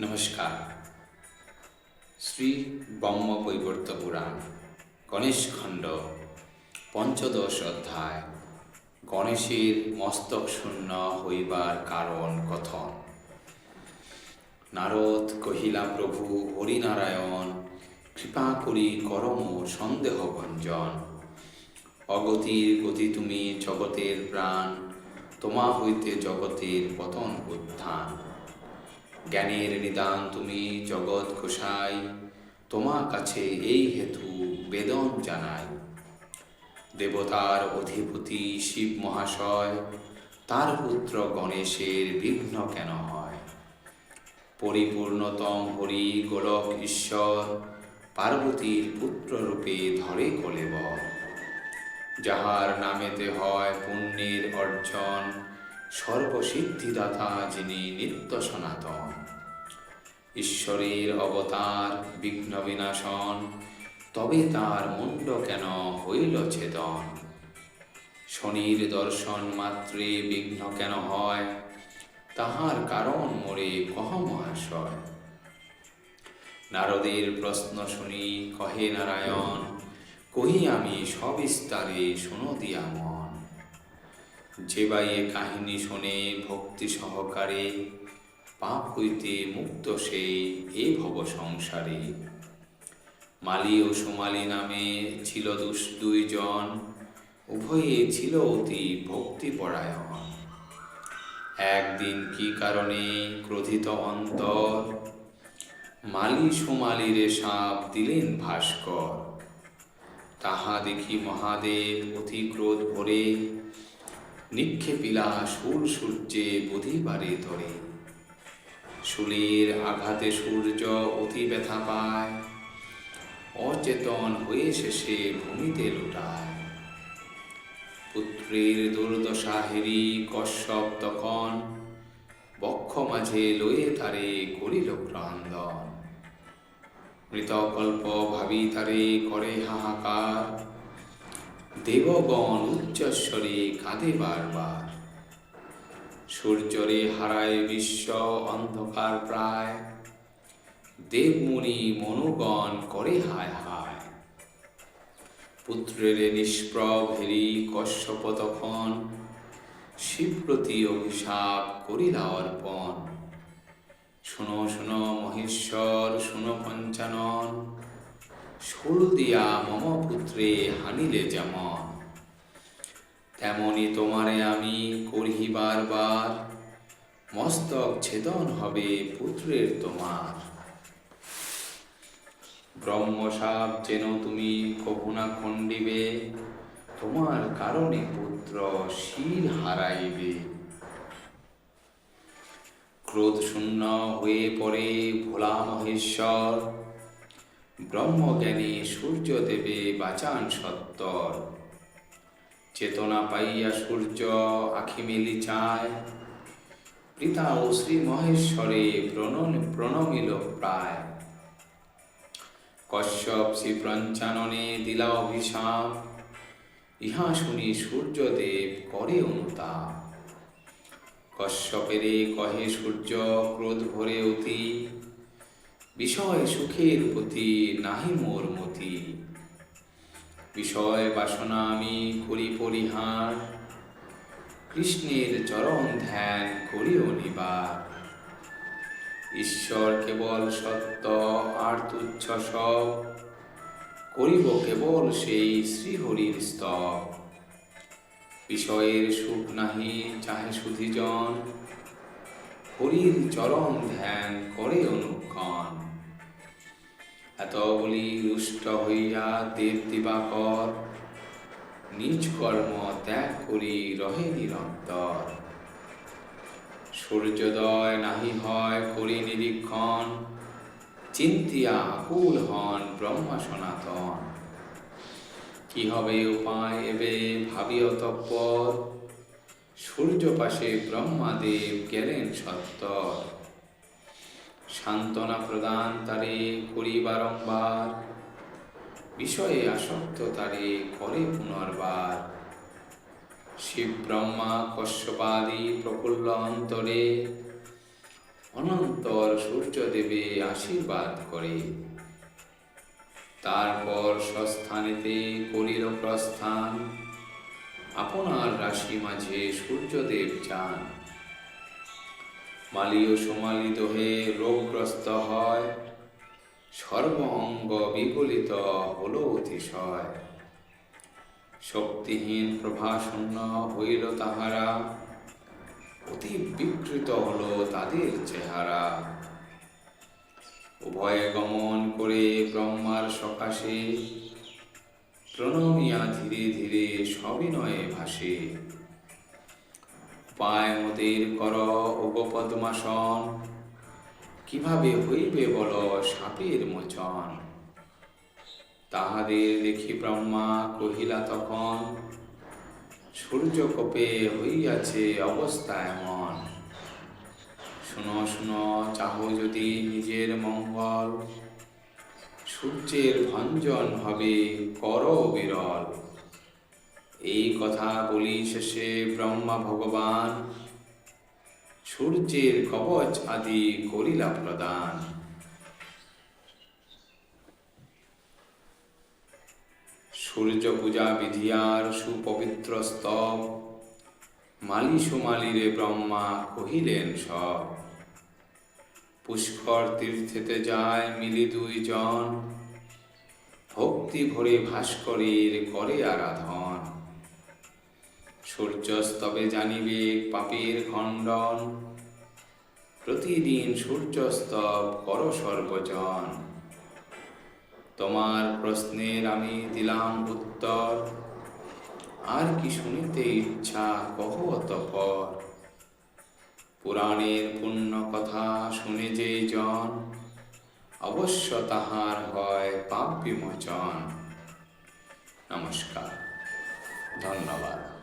নমস্কার। শ্রী ব্রহ্ম বৈবর্ত পুরাণ, গণেশ খণ্ড, পঞ্চদশ অধ্যায়। গণেশের মস্তক শূন্য হইবার কারণ কথন। নারদ কহিলা, প্রভু হরিনারায়ণ, কৃপা করি করম সন্দেহ ভঞ্জন অগতির গতি তুমি জগতের প্রাণ, তোমা হইতে জগতের পতন উত্থান। জ্ঞানের নিদান তুমি জগৎ ঘোষাই তোমার কাছে এই হেতু বেদন জানাই। দেবতার অধিপতি শিব মহাশয়, তার পুত্র গণেশের বিঘ্ন কেন হয়? পরিপূর্ণতম হরি গোলক ঈশ্বর, পার্বতীর পুত্ররূপে ধরে কলেবর যাহার নামেতে হয় পুণ্যের অর্জন সর্বসিদ্ধিদাতা যিনি নিত্য সনাতন। ঈশ্বরের অবতার বিঘ্ন বিনাশন তবে তার মুন্ড কেন হইল ছেদন? শনির দর্শন মাত্রে বিঘ্ন কেন হয়? তাহার কারণ মোরে কহ মহাশয় নারদের প্রশ্ন শুনি, কহে নারায়ণ, কহি আমি সবিস্তারে শুনো দিয়া মন। যে বাইয়ে কাহিনী শোনে, ভক্তি সহকারে পাপ হইতে মুক্ত সে, এ ভব সংসারে। মালি ও সোমালি নামে ছিল দুইজন, উভয়ে ছিল অতি ভক্তিপরায়ণ। একদিন কি কারণে ক্রোধিত অন্তর? মালি সোমালিরে সাপ দিলেন ভাস্কর। তাহা দেখি মহাদেব অতি ক্রোধ ভরে নিক্ষেপিলা সুর সূর্যে বুধিবারে ধরে। শুলের আঘাতে সূর্য অতি ব্যথা পায়, অচেতন হয়ে শেষে ভূমিতে লুটায়। পুত্রের দুর্দশা হেরি কশ্যপ তখন, বক্ষ মাঝে লয়ে তারে করিল ক্রন্দন। মৃতকল্প ভাবি তারে করে হাহাকার দেবগণ উচ্চস্বরে কাঁদে বারবার। সূর্যরে হারায় বিশ্ব অন্ধকার প্রায়। দেবমুনি মনোগণ করে হায় হায়। পুত্রের নিষ্প্রভ হেরি কশ্যপ তখন। শিবপ্রতি অভিশাপ করিলা অর্পণ। শুনো শুনো মহেশ্বর, শুনো পঞ্চানন। দিয়া মম পুত্রে হানিলে যেমন। তেমনি তোমারে আমি করহি বারবার। মস্তক ছেদন হবে পুত্রের তোমার। ব্রহ্মসাপ যেন তুমি কভু না খণ্ডিবে, তোমার কারণে পুত্র শির হারাইবে। ক্রোধ শূন্য হয়ে পড়ে ভোলা মহেশ্বর ব্রহ্মজ্ঞানী সূর্য দেবে বাচান সত্তর। চেতনা পাইয়া সূর্য আখি মেলি চায়। পিতা ও শ্রী মহেশ্বরে প্রণন প্রণমিল প্রায়। কশ্যপ শ্রী পঞ্চাননে দিলা অভিশাপ। ইহা শুনি সূর্যদেব করে অনুতাপ। কশ্যপেরে কহে সূর্য, ক্রোধ ভরে অতি। বিষয় সুখের প্রতি নাহি মোর মতি। বিষয় বাসনা আমি করি পরিহার, কৃষ্ণের চরণ ধ্যান করি অনিবার ঈশ্বর কেবল সত্য আর তুচ্ছ সব, করিব কেবল সেই শ্রীহরির স্তব। বিষয়ের সুখ নাহি, চাহে সুধিজন, হরির চরণ ধ্যান এত বলি রুষ্ট হইয়া দেব দিবাকর। নিজ কর্ম ত্যাগ করি রহে নিরন্তর। সূর্যোদয় নাহি হয় করি নিরীক্ষণ, চিন্তিয়া আকুল হন ব্রহ্মা সনাতন। কি হবে উপায় এবে ভাবি অতঃপর সূর্য পাশে ব্রহ্মাদেব গেলেন সত্তর। সান্ত্বনা প্রদান তারে করি বারংবার বিষয়ে আসক্ত তারে করে পুনর্বার। শিব ব্রহ্মা কশ্যপাদি প্রফুল্ল অন্তরে অনন্তর সূর্যদেবে আশীর্বাদ করে। তারপর স্বস্থানেতে করিল প্রস্থান। আপনার রাশি মাঝে সূর্যদেব যান। মালি ও সোমালি দোহে রোগগ্রস্ত হয়। সর্ব অঙ্গ বিগলিত হলো অতিশয়। শক্তিহীন প্রভাশূন্য হইল তাহারা। অতি বিকৃত হলো তাদের চেহারা। উভয়ে গমন করে ব্রহ্মার সকাশে, প্রণমিয়া ধীরে ধীরে সবিনয়ে ভাসে। পায় মোদের কর উপপদ্মাসন। কীভাবে হইবে বল সাপের মোচন? তাহাদের দেখি ব্রহ্মা কহিলা তখন সূর্যকোপে হইয়াছে অবস্থা এমন। শুনো শুনো, চাহো যদি নিজের মঙ্গল। সূর্যের ভঞ্জন হবে কর বিরল এই কথা বলি শেষে ব্রহ্মা ভগবান সূর্যের কবচ আদি করিলা প্রদান। সূর্য পূজা বিধিয়ার সুপবিত্র স্তব মালি সুমালিরে ব্রহ্মা কহিলেন সব। পুষ্কর তীর্থেতে যায় মিলি দুই জন ভক্তি ভরে ভাস্করের করে আরাধন। সূর্যস্তবে জানিবে পাপের খণ্ডন। প্রতিদিন সূর্যস্তব কর সর্বজন। তোমার প্রশ্নের আমি দিলাম উত্তর। আর কি শুনিতে ইচ্ছা, কহ অতঃপর। পুরাণের পুণ্য কথা শুনে যে জন, অবশ্য তাহার হয় পাপ বিমোচন। নমস্কার, ধন্যবাদ।